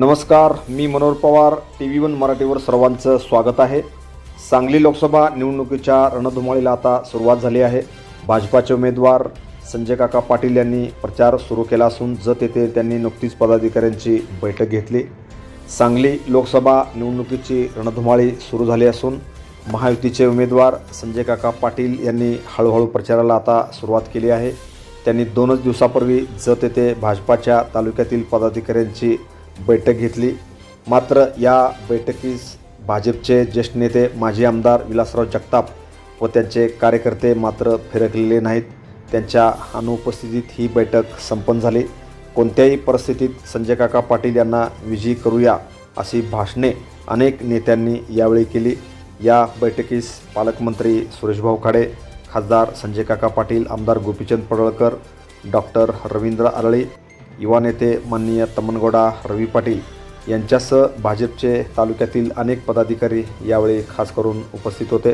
नमस्कार मी Manohar Pawar T V one मराठीवर सर्वांचं स्वागत आहे. सांगली लोकसभा निवडणुकीच्या रणधुमाळीला आता सुरुवात झाली आहे. भाजपाचे उमेदवार संजय काका पाटील यांनी प्रचार सुरू केला असून जत येथे त्यांनी नुकतीच पदाधिकाऱ्यांची बैठक घेतली. सांगली लोकसभा निवडणुकीची रणधुमाळी सुरू झाली असून महायुतीचे उमेदवार संजय काका पाटील यांनी हळूहळू प्रचाराला आता सुरुवात केली आहे. त्यांनी दोनच दिवसापूर्वी जत येथे भाजपाच्या तालुक्यातील पदाधिकाऱ्यांची बैठक घेतली. मात्र या बैठकीस भाजपचे ज्येष्ठ नेते माजी आमदार विलासराव जगताप व त्यांचे कार्यकर्ते मात्र फिरकलेले नाहीत. त्यांच्या अनुपस्थितीत ही बैठक संपन्न झाली. कोणत्याही परिस्थितीत संजय काका पाटील यांना विजयी करूया अशी भाषणे अनेक नेत्यांनी यावेळी केली. या बैठकीस पालकमंत्री सुरेशभाऊ खाडे खासदार संजय काका पाटील आमदार गोपीचंद पडळकर डॉक्टर रवींद्र आरळी युवा नेते माननीय तमनगौडा रवी पाटील यांच्यासह भाजपचे तालुक्यातील अनेक पदाधिकारी यावेळी खास करून उपस्थित होते.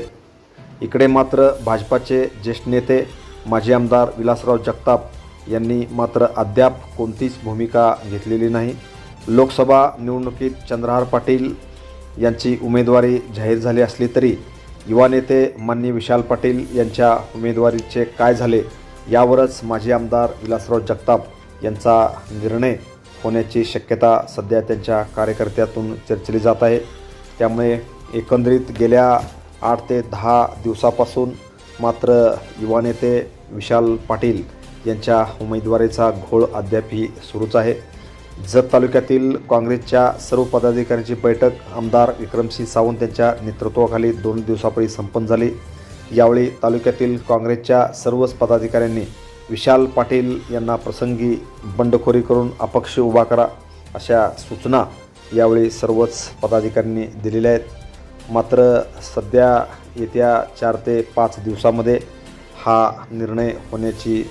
इकडे मात्र भाजपाचे ज्येष्ठ नेते माजी आमदार विलासराव जगताप यांनी मात्र अद्याप कोणतीच भूमिका घेतलेली नाही. लोकसभा निवडणुकीत चंद्रहार पाटील यांची उमेदवारी जाहीर झाली असली तरी युवा नेते माननीय विशाल पाटील यांच्या उमेदवारीचे काय झाले यावरच माजी आमदार विलासराव जगताप यांचा निर्णय होण्याची शक्यता सध्या त्यांच्या कार्यकर्त्यातून चर्चली जात आहे. त्यामुळे एकंदरीत गेल्या आठ ते दहा दिवसापासून मात्र युवा नेते विशाल पाटील यांच्या उमेदवारीचा घोळ अद्यापही सुरूच आहे. जत तालुक्यातील काँग्रेसच्या सर्व पदाधिकाऱ्यांची बैठक आमदार विक्रमसिंह सावंत यांच्या नेतृत्वाखाली दोन दिवसापूर्वी संपन्न झाली. यावेळी तालुक्यातील काँग्रेसच्या सर्वच पदाधिकाऱ्यांनी विशाल पाटील यांना प्रसंगी बंडखोरी करून अपक्ष उभा करा अशा सूचना यावेळी सर्वच पदाधिकाऱ्यांनी दिलेल्या आहेत. मात्र सध्या येत्या चार ते पाच दिवसामध्ये हा निर्णय होण्याची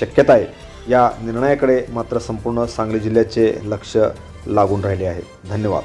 शक्यता आहे. या निर्णयाकडे मात्र संपूर्ण सांगली जिल्ह्याचे लक्ष लागून राहिले आहे. धन्यवाद.